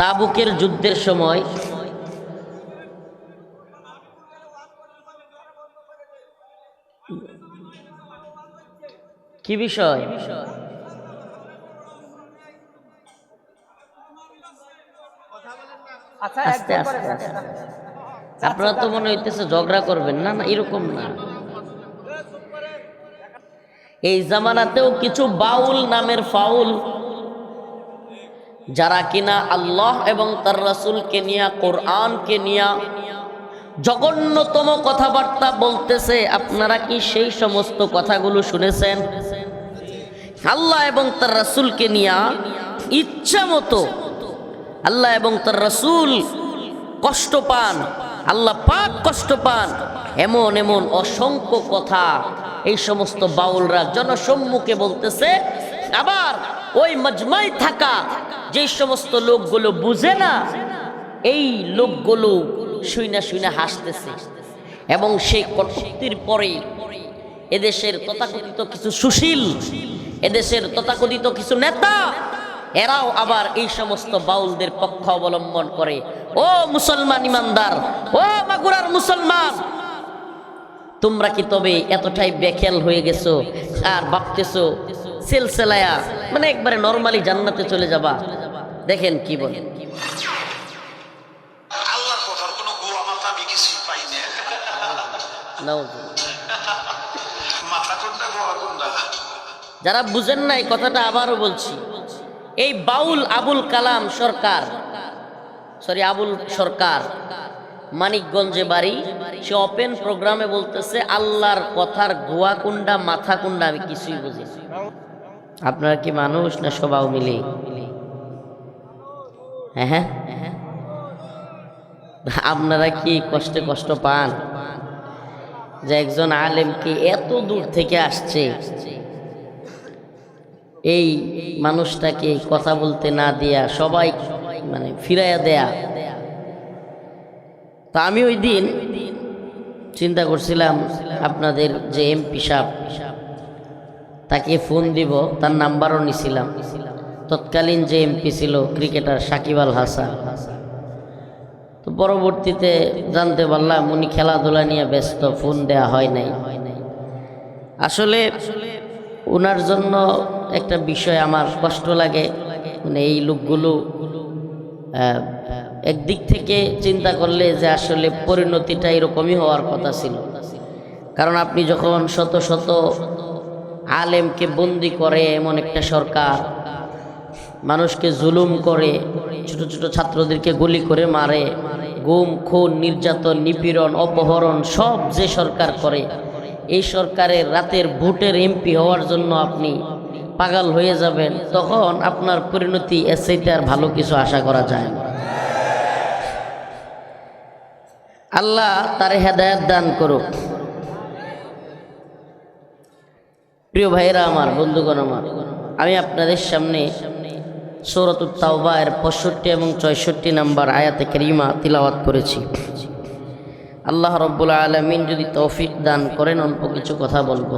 তাবুকের যুদ্ধের সময় কি বিষয়? আচ্ছা আস্তে আস্তে আস্তে। আপনারা তো মনে হইতেছে ঝগড়া করবেন। না না এরকম না। এই জামানাতেও কিছু বাউল নামের ফাউল যারা কিনা আল্লাহ এবং তার রাসূলকে নিয়া, কোরআনকে নিয়া জঘন্যতম কথাবার্তা বলতেছে, আপনারা কি সেই সমস্ত কথাগুলো শুনেছেন? আল্লাহ এবং তার রাসূলকে নিয়া ইচ্ছা মতো আল্লাহ এবং তার রসুল কষ্ট পান, আল্লাহ পাক কষ্ট পান। এমন এমন অসংখ্য কথা এই সমস্ত বাউলরা জনসম্মুখে বলতেছে আবার ওই মজমাই থাকা যে সমস্ত লোকগুলো বুঝে না, এই লোকগুলো শুইনা শুইনা হাসতেছে। এবং সেই কটূক্তির পরে এদেশের তথাকথিত কিছু সুশীল, এদেশের তথাকথিত কিছু নেতা, এরাও আবার এই সমস্ত বাউলদের পক্ষ অবলম্বন করে। ও মুসলমান ইমানদার, ও মাগুরার মুসলমান, তোমরা কি তবে এতটাই বেখেল হয়ে গেছো আর ভাবতেছো সেলসেলায়া। মানে একবারে নর্মালি জান্নাতে চলে যাবা। দেখেন কি বলেন আল্লাহর কথার কোনো আমি পাই না। নাউজুবিল্লাহ। মাথা কোনটা গোয়া কোনটা? যারা বুঝেন না এই কথাটা আবারও বলছি। এই বাউল আবুল কালাম সরকার সরি আবুল সরকার মানিকগঞ্জে বাড়ি সে ওপেন প্রোগ্রামে বলতেছে আল্লাহর কথার গোয়া কুন্ডা মাথা কুন্ডা আমি কিছুই বুঝি না। আপনারা কি মানুষ না সবাও মিলে হ্যাঁ হ্যাঁ। আপনারা কি কষ্টে কষ্ট পান? যে একজন আলেমকে এত দূর থেকে আসছে? এই মানুষটাকে কথা বলতে না দেয়া সবাই মানে ফিরাইয়া দেয়া। তা আমি ওই দিন চিন্তা করছিলাম আপনাদের যে এমপি সাহেব তাকে ফোন দিব, তার নাম্বারও নিছিলাম। তৎকালীন যে এমপি ছিল, ক্রিকেটার সাকিব আল হাসান। তো পরবর্তীতে জানতে পারলাম, উনি খেলাধুলা নিয়ে ব্যস্ত, ফোন দেয়া হয় নাই। আসলে ওনার জন্য একটা বিষয় আমার কষ্ট লাগে। মানে এই লোকগুলো একদিক থেকে চিন্তা করলে যে আসলে পরিণতিটা এরকমই হওয়ার কথা ছিল। কারণ আপনি যখন শত শত আলেমকে বন্দি করে এমন একটা সরকার। মানুষকে জুলুম করে, ছোট ছোট ছাত্রদেরকে গুলি করে মারে। গুম, খুন, নির্যাতন, নিপীড়ন, অপহরণ সব যে সরকার করে, এই সরকারের রাতের ভোটের এমপি হওয়ার জন্য আপনি পাগল হয়ে যাবেন, তখন আপনার পরিণতি এসেইতে আর ভালো কিছু আশা করা যায় না। আল্লাহ তার হেদায়ত দান করুক। প্রিয় ভাইরা আমার, বন্ধুগণ আমার, আমি আপনাদের সামনে সৌরত তাওবা এর পঁয়ষট্টি এবং চৌষট্টি নাম্বার আয়াতে করিমা তিলাওয়াত করেছি। আল্লাহ রব্বুল আলমিন যদি তৌফিক দান করেন, অল্প কিছু কথা বলব।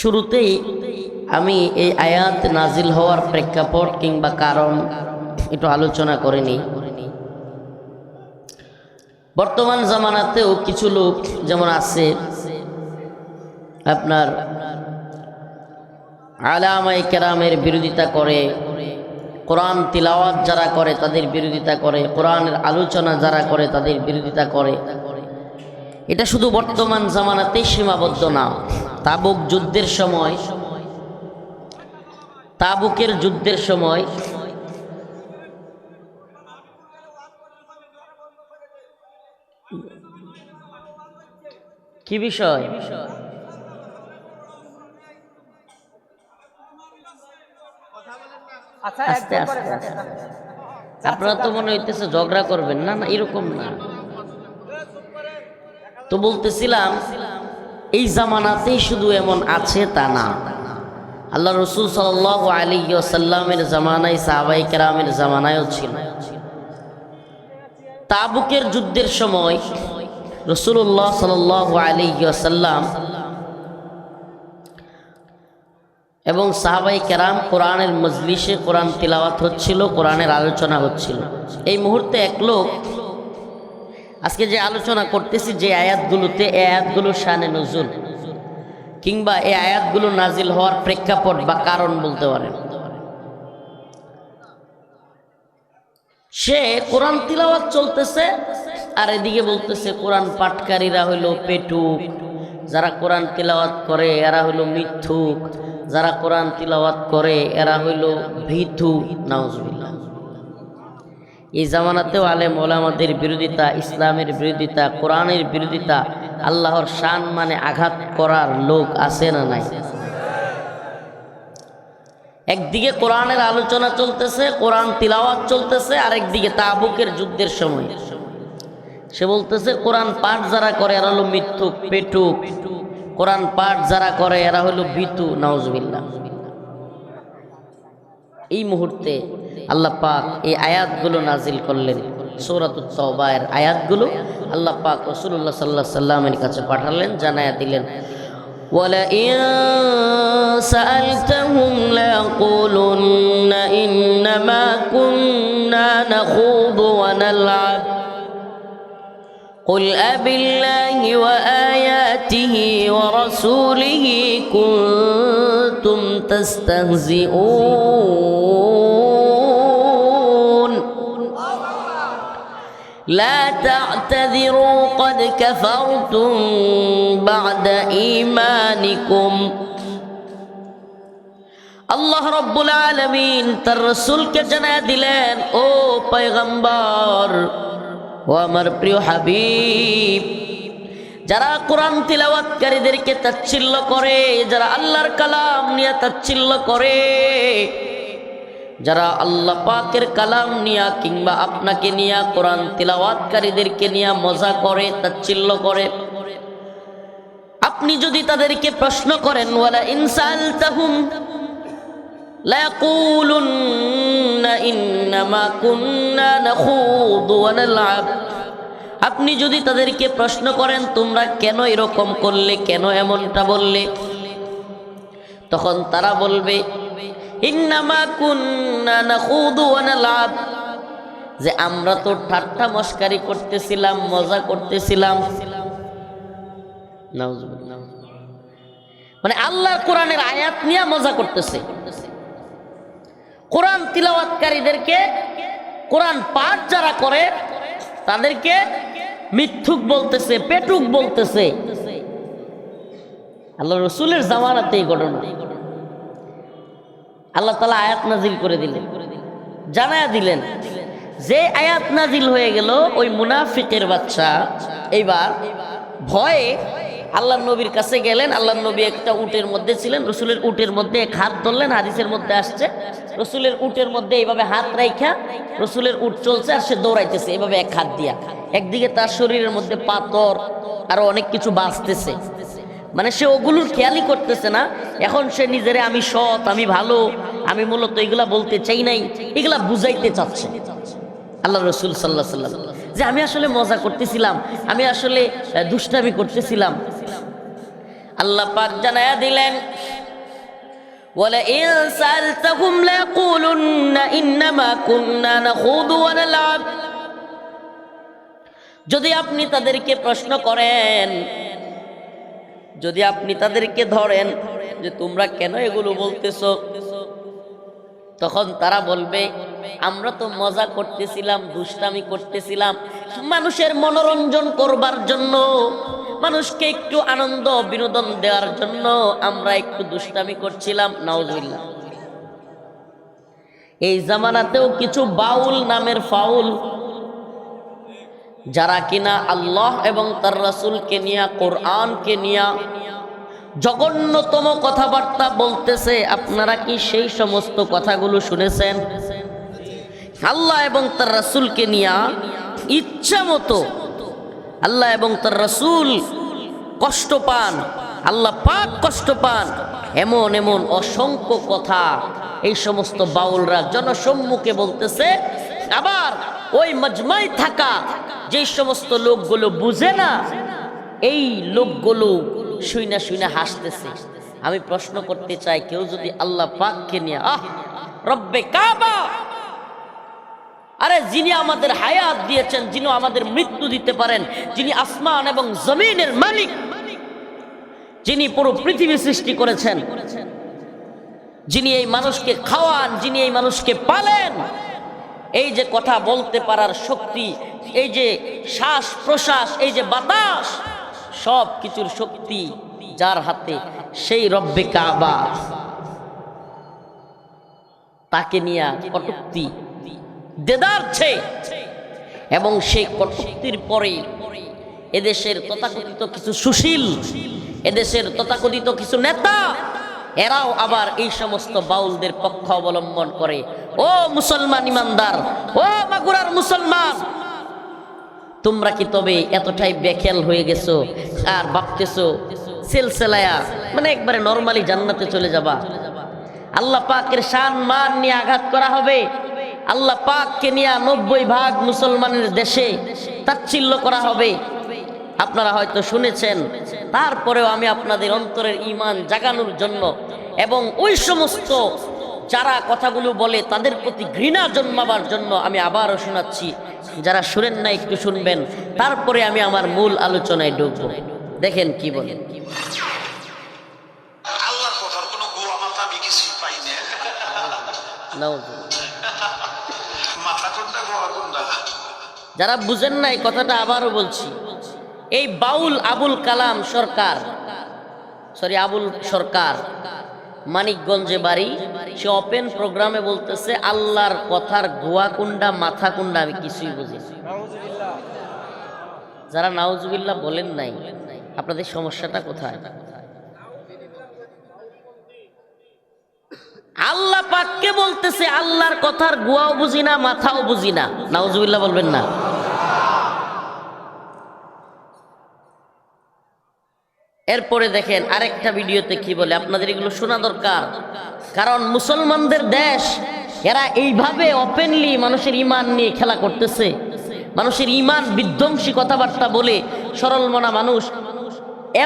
শুরুতেই আমি এই আয়াত নাজিল হওয়ার প্রেক্ষাপট কিংবা কারণ একটু আলোচনা করে নিই। বর্তমান জামানাতেও কিছু লোক যেমন আছে আপনার আলামাই কেরামের বিরোধিতা করে, কোরআন তিলাওয়াত যারা করে তাদের বিরোধিতা করে, কোরআনের আলোচনা যারা করে তাদের বিরোধিতা করে। এটা শুধু বর্তমান জামানাতেই সীমাবদ্ধ না, তাবুক যুদ্ধের সময়, তাবুকের যুদ্ধের সময় কি বিষয়? আচ্ছা আস্তে আস্তে আস্তে। আপনারা তো মনে হইতেছে ঝগড়া করবেন। না না এরকম না। তো বলতেছিলাম এই জামানাতেই শুধু এমন আছে তা না। আল্লাহ রসুল সাল আলী সাল্লামের জামানায় সাহাবাই কেরামের জামানায়ও ছিল। তাবুকের যুদ্ধের সময় রসুল্লাহ সাল আলী সাল্লাম এবং সাহাবাই কেরাম কোরআনের মজলিসে কোরআন তিলাওয়াত হচ্ছিল, কোরআনের আলোচনা হচ্ছিল। এই মুহূর্তে এক লোক, আজকে যে আলোচনা করতেছি, যে আয়াতগুলোতে এই আয়াতগুলো শানে নজুল কিংবা এই আয়াতগুলো নাজিল হওয়ার প্রেক্ষাপট বা কারণ বলতে পারেন। সে কোরআন তিলাওয়াত চলতেছে আর এদিকে বলতেছে, কোরআন পাটকারীরা হইল পেটুক। যারা কোরআন তিলাওয়াত করে, এরা হইল মিথ্যুক। যারা কোরআন তিলাওয়াত করে, এরা হইল ভিথু নাউজবিল্লাহ। এই জামানাতেও আলেম ওলামাদের বিরোধিতা, ইসলামের বিরোধিতা, কোরআনের বিরোধিতা, আল্লাহর শান মানে আঘাত করার লোক আছে না নাই? একদিকে কোরআনের আলোচনা চলতেছে, কোরআন তিলাওয়াত চলতেছে আর একদিকে তাবুকের যুদ্ধের সময়। সে বলতেছে কোরআন পাঠ যারা করে এরা হলো মিথ্যুক পেটুক কোরআন পাঠ যারা করে এরা হলো বিতু নাউজবিল্লা এই মুহূর্তে আল্লাহ পাক এই আয়াতগুলো নাজিল করলেন সৌরাতুত তওবায়ের আয়াতগুলো আল্লাহ পাক রসুল্লাহ সাল্লাহ সাল্লামের কাছে পাঠালেন জানায়া দিলেন ولئن سألتهم ليقولن إنما كنا نخوض ونلعب قل أبالله وآياته ورسوله كنتم تستهزئون لا تعتذروا قد كفرتم بعد إيمانكم আল্লাহ রব্বুল আলমিন তার রসুলকে জানা দিলেন ও পয়গম্বর ও আমার প্রিয় হাবিব, যারা কোরআন তিলাওয়াতকারীদেরকে তাচ্ছিল্য করে, যারা আল্লাহর কালাম নিয়ে তাচ্ছিল্য করে, যারা আল্লাহ পাকের কালাম নিয়া কিংবা আপনাকে নিয়া কোরআন তিলাওয়াতকারীদেরকে নিয়া মজা করে, তাচ্ছিল্য করে, আপনি যদি তাদেরকে প্রশ্ন করেন, ওয়ালা ইনসাল তাহুম লায়াকুলুন আপনি যদি তাদেরকে প্রশ্ন করেন, তোমরা কেন এরকম করলে? কেন এমনটা বললে? তখন তারা বলবে যে আমরা তো ঠাট্টা মস্কারি করতেছিলাম, মজা করতেছিলাম। মানে আল্লাহ কোরআনের আয়াত নিয়ে মজা করতেছে। কোরআন তিলাওয়াতকারীদেরকে কোরআন পাঠ যারা করে, তাদেরকে মিথ্যুক বলতেছে, পেটুক বলতেছে। আল্লাহ রসুলের জামানাতে এই ঘটনা। আল্লাহ তালা আয়াত নাজিল করে দিলেন। জানায়া দিলেন যে আয়াত নাজিল হয়ে গেল ওই মুনাফিকের বাচ্চা। এইবার ভয়ে আল্লাহ নবীর কাছে গেলেন আল্লাহ নবী একটা উটের মধ্যে ছিলেন, রসুলের উটের মধ্যে এক হাত ধরলেন, হাদিসের মধ্যে আসছে, রসুলের উটের মধ্যে এইভাবে হাত রাইখা, রসুলের উট চলছে আর সে দৌড়াইতেছে এইভাবে এক হাত দিয়া। একদিকে তার শরীরের মধ্যে পাথর, আরও অনেক কিছু বাঁচতেছে। মানে সে ওগুলোর খেয়ালই করতেছে না, এখন সে নিজেরে, আমি সৎ, আমি ভালো, আমি মূলত এগুলা বলতে চাই নাই, এগুলা বুঝাইতে চাচ্ছে। আল্লাহ রসুল সাল্লাহ সাল্লাম যে আমি আসলে মজা করতেছিলাম আমি আসলে আহ, দুষ্টামি করতেছিলাম আল্লাহ পাক জানায়া দিলেন ولئن سألتهم ليقولن إنما كنا نخوض ونلعب যদি আপনি তাদেরকে প্রশ্ন করেন যদি আপনি তাদেরকে ধরেন যে তোমরা কেন এগুলো বলতেছো তখন তারা বলবে, আমরা তো মজা করতেছিলাম, দুষ্টামি করতেছিলাম। মানুষের মনোরঞ্জন করবার জন্য, মানুষকে একটু আনন্দ, বিনোদন দেওয়ার জন্য আমরা একটু দুষ্টামি করছিলাম, নাউজুবিল্লাহ। এই জামানাতেও কিছু বাউল নামের ফাউল, যারা কিনা আল্লাহ এবং তার রাসূলকে নিয়া, কোরআনকে নিয়া জঘন্যতম কথাবার্তা বলতেছে, আপনারা কি সেই সমস্ত কথাগুলো শুনেছেন? আল্লাহ এবং তার রাসূলকে নিয়া ইচ্ছা মতো আল্লাহ এবং তার রাসুল কষ্ট পান, আল্লাহ পাক কষ্ট পান। এমন এমন অসংখ্য কথা এই সমস্ত বাউলরা জনসম্মুখে বলতেছে। আবার ওই মজমাই থাকা যে সমস্ত লোকগুলো বুঝে না, এই লোকগুলো শুইনা শুইনা হাসতেছে। আমি প্রশ্ন করতে চাই, কেউ যদি আল্লাহ পাককে নিয়ে, আহ, রব্বে কাবা! আরে যিনি আমাদের হায়াত দিয়েছেন, যিনি আমাদের মৃত্যু দিতে পারেন, যিনি আসমান এবং জমিনের মালিক, যিনি পুরো পৃথিবী সৃষ্টি করেছেন, যিনি এই মানুষকে খাওয়ান, যিনি এই মানুষকে পালেন, এই যে কথা বলতে পারার শক্তি, এই যে শ্বাস প্রশ্বাস, এই যে বাতাস সব কিছুর শক্তি যার হাতে সেই রব্বে কাবা। তাকে নিয়ে কটুক্তি দেদারছে এবং সেই কটুক্তির পরে এদেশের তথাকথিত কিছু সুশীল, এদেশের তথাকথিত কিছু নেতা, এরাও আবার এই সমস্ত বাউলদের পক্ষ অবলম্বন করে। ও মুসলমান ইমানদার, ও মাগুরার মুসলমান তোমরা কি তবে এতটাই বেখেল হয়ে গেছো? আর ভাবতেছো, সেলসেলায়া মানে একবারে নর্মালি জান্নাতে চলে যাবা। আল্লাহ পাকের শান মান নিয়ে আঘাত করা হবে। আল্লাহ পাককে নিয়ে নব্বই ভাগ মুসলমানের দেশে তাচ্ছিল্য করা হবে। আপনারা হয়তো শুনেছেন, তারপরেও আমি আপনাদের অন্তরের ইমান জাগানোর জন্য এবং ওই সমস্ত যারা কথাগুলো বলে তাদের প্রতি ঘৃণা জন্মাবার জন্য আমি আবারও শোনাচ্ছি যারা শুনেন না একটু শুনবেন। তারপরে আমি আমার মূল আলোচনায় ঢুকবো। দেখেন কি বলেন আল্লাহর কথার কোনো গুয়া মাথা আমি কিছুই পাই না। মাথা কোনটা গোয়া কোনটা? যারা বুঝেন না এই কথাটা আবারও বলছি। এই বাউল আবুল কালাম সরকার সরি আবুল সরকার মানিকগঞ্জে বাড়ি, সে ওপেন প্রোগ্রামে বলতেছে, আল্লাহর কথার গোয়া কুন্ডা মাথা কুন্ডা আমি কিছুই বুঝি যারা নাউজুবিল্লাহ বলেন নাই, আপনাদের সমস্যাটা কোথায়? আল্লাহ পাককে বলতেছে, আল্লাহর কথার গুয়াও বুঝি না, মাথাও বুঝি না। নাউজুবিল্লাহ বলবেন না। এরপরে দেখেন আরেকটা ভিডিওতে কি বলে, আপনাদের এগুলো শোনা দরকার। কারণ মুসলমানদের দেশ, এরা এইভাবে ওপেনলি মানুষের ইমান নিয়ে খেলা করতেছে। মানুষের ইমান বিধ্বংসী কথাবার্তা বলে সরল মনা মানুষ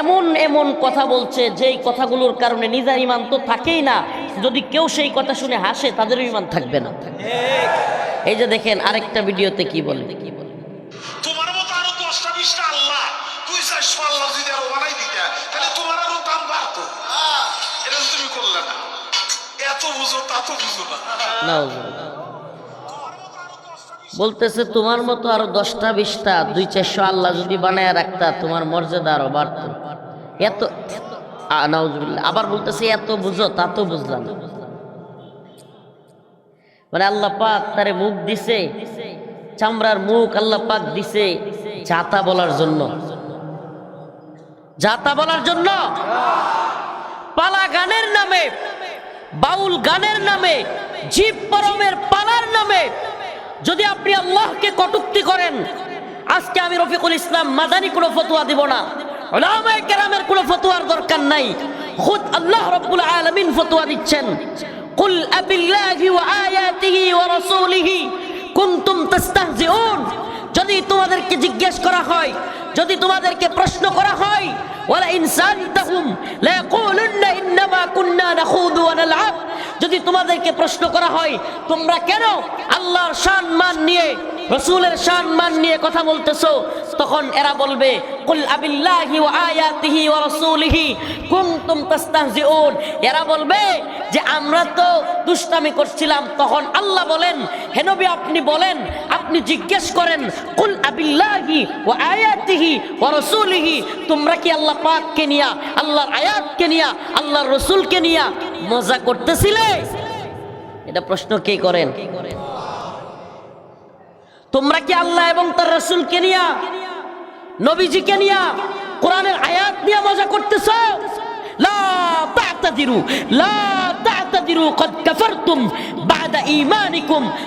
এমন এমন কথা বলছে, যেই কথাগুলোর কারণে নিজের ইমান তো থাকেই না। যদি কেউ সেই কথা শুনে হাসে, তাদেরও ইমান থাকবে না। এই যে দেখেন আরেকটা ভিডিওতে কি বলে? কি বলে তোমার মতো আরও দশটা বিশটা আল্লাহ, তুই আল্লাহ বলতেছে, তোমার মতো আরও দশটা, বিশটা, দুই চারশো আল্লাহ যদি বানায় রাখতা, তোমার মর্যাদা আরও বাড়ত। এত আবার বলতেছে, এত বুঝো তা তো বুঝলাম। মানে আল্লাহ পাক তারে মুখ দিছে, চামড়ার মুখ আল্লাহ পাক দিছে জাতা বলার জন্য। জাতা বলার জন্য পালা গানের নামে বাউল গানের নামে, জীব পরমের পালার নামে। যদি আপনি আল্লাহকে কটুক্তি করেন, আজকে আমি রফিকুল ইসলাম মাদানি কোনো ফতুয়া দিব না। ওলামায়ে কেরামের কোনো ফতুয়ার দরকার নাই। খুদ আল্লাহ রব্বুল ফতুয়া দিচ্ছেন। যদি তোমাদেরকে জিজ্ঞেস করা হয়, যদি তোমাদেরকে প্রশ্ন করা হয়, ওয়ালা ইনসানতাহুম লা ইয়াকুলুন্না ইন্নামা কুন্না নাখুদু ওয়া নালআব। যদি তোমাদেরকে প্রশ্ন করা হয়, তোমরা কেন আল্লাহর সম্মান মান নিয়ে, রসুলের সম্মান মান নিয়ে কথা বলতেছো? তখন এরা বলবে, কুল আবিল্লাহি ওয়া আয়াতিহি ওয়া রাসূলিহি কুনতুম তাস্তাহজিউন। এরা বলবে যে, আমরা তো দুষ্টামি করছিলাম। তখন আল্লাহ বলেন, হে নবী, আপনি বলেন, আপনি জিজ্ঞেস করেন, কুল আবিল্লাহি ওয়া আয়াতিহি ওয়া রাসূলিহি? তোমরা কি আল্লাহ পাককে নিয়া, আল্লাহর আয়াতকে নিয়া, আল্লাহর রসুলকে নিয়া মজা করতেছিলে? এটা প্রশ্ন কে করেন? তোমরা কি আল্লাহ এবং তার রসুলকে নিয়া নবীজিকে নিয়া কোরআনের আয়াত নিয়ে মজা করতেছ? লা লা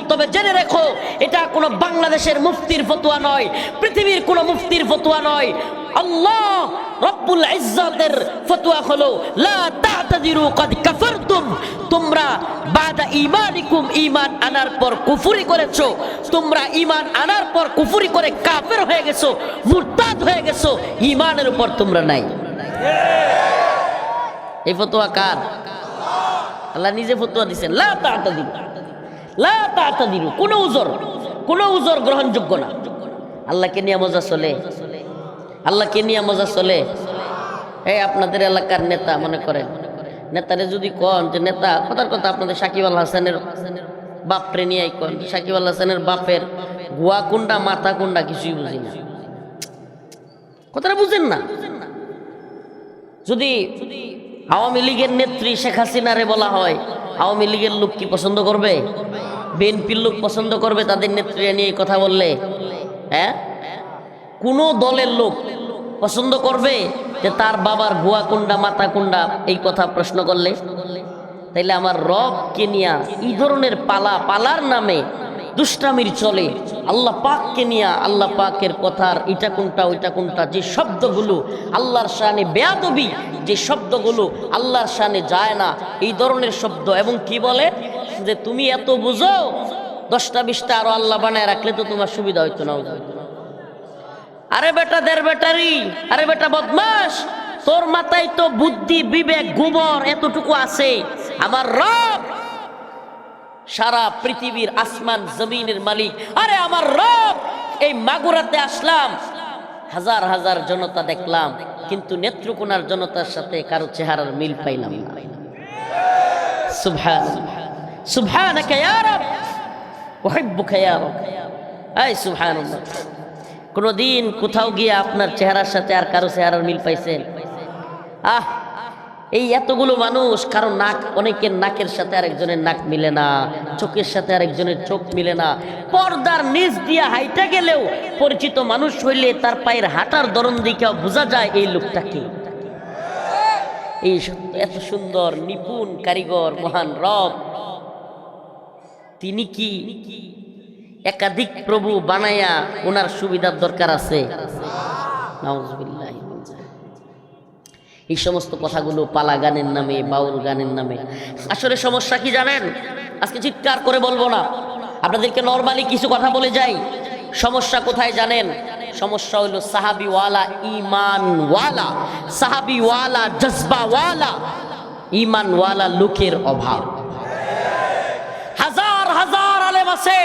তবে জেনে রেখো, এটা কোনো বাংলাদেশের মুফতির ফতোয়া নয়, পৃথিবীর কোনো মুফতির ফতোয়া নয়। আল্লাহ রব্বুল ইজ্জাতের ফতোয়া হলো, লা তা'তাদিরু কদ কাফারতুম। তোমরা বাদা ঈমানিকুম ঈমান আনার পর কুফরি করেছ। তোমরা ঈমান আনার পর কুফরি করে কাফের হয়ে গেছো, মুরতাদ হয়ে গেছো, ঈমানের উপর তোমরা নাই। এই ফতোয়া কার? আল্লাহ নিজে ফতোয়া দিছেন, লা তাতা দিন লা তাতা দিন কোনো উজর কোনো উজর গ্রহণযোগ্য না। আল্লাহকে নিয়ে মজা চলে। আল্লাহকে নিয়ে মজা চলে? এই আপনাদের এলাকার নেতা মনে করেন। নেতারে যদি কন যে, নেতা, কথার কথা আপনাদের সাকিব আল হাসানের বাপরে নিয়ে কন সাকিব আল হাসানের বাপের গুয়া কুন্ডা মাথা কুন্ডা কিছুই বুঝি না। কথাটা বুঝেন না? যদি আওয়ামী লীগের নেত্রী শেখ হাসিনারে বলা হয়, আওয়ামী লীগের লোক কি পছন্দ করবে? বিএনপির লোক পছন্দ করবে তাদের নেত্রী নিয়ে কথা বললে? হ্যাঁ? কোনো দলের লোক পছন্দ করবে যে তার বাবার গুয়া কুন্ডা মাথা কুন্ডা এই কথা প্রশ্ন করলে? তাইলে আমার রবকে নিয়া এই ধরনের পালা, পালার নামে দুষ্টামির চলে। আল্লাহ পাককে নিয়া আল্লাহ পাকের কথার এটা কোনটা, ওইটা কোনটা, যে শব্দগুলো আল্লাহর শানে বেয়াদবি, যে শব্দগুলো আল্লাহর শানে যায় না, এই ধরনের শব্দ। এবং কি বলে? যে তুমি এত বুঝো, দশটা বিশটা আরও আল্লাহ বানায় রাখলে তো তোমার সুবিধা হইতো না। আরে বেটা দের বেটারি আরে বেটা বদমাস তোর মাথায় তো বুদ্ধি, বিবেক, গোবর এতটুকু আছে। আমার রব, সারা পৃথিবীর আসমান, জমিনের মালিক। আরে আমার রব, এই মাগুরাতে আসলাম। হাজার হাজার জনতা দেখলাম, কিন্তু নেত্রকোনার জনতার সাথে কারও চেহারার মিল পাইলাম না। সুবহান, সুবহানাকা রব, উহিব্বুকা রব। এই সুবহানাল্লাহ। কোনোদিন কোথাও গিয়ে আপনার চেহারার সাথে আর কারও চেহারার মিল পাইছেন? আহ, এই এতগুলো মানুষ, কারও নাক, অনেকের নাকের সাথে আরেকজনের নাক মিলে না, চোখের সাথে আরেকজনের চোখ মিলে না। পর্দার নিচ দিয়ে হাইটা গেলেও পরিচিত মানুষ হইলে তার পায়ের হাঁটার ধরন দিকেও বোঝা যায় এই লোকটাকে এই এত সুন্দর, নিপুণ কারিগর, মহান রব। তিনি কি একাধিক প্রভু বানায়া ওনার সুবিধার দরকার আছে। এই সমস্ত কথাগুলো পালা গানের নামে, বাউল গানের নামে। আসলে সমস্যা কি জানেন? আজকে চিৎকার করে বলব না। আপনাদেরকে নর্মালি কিছু কথা বলে যাই। সমস্যা কোথায় জানেন? সমস্যা হলো সাহাবিওয়ালা ইমানওয়ালা সাহাবিওয়ালা জজবাওয়ালা ইমানওয়ালা লোকের অভাব। হাজার হাজার আলেম আছে।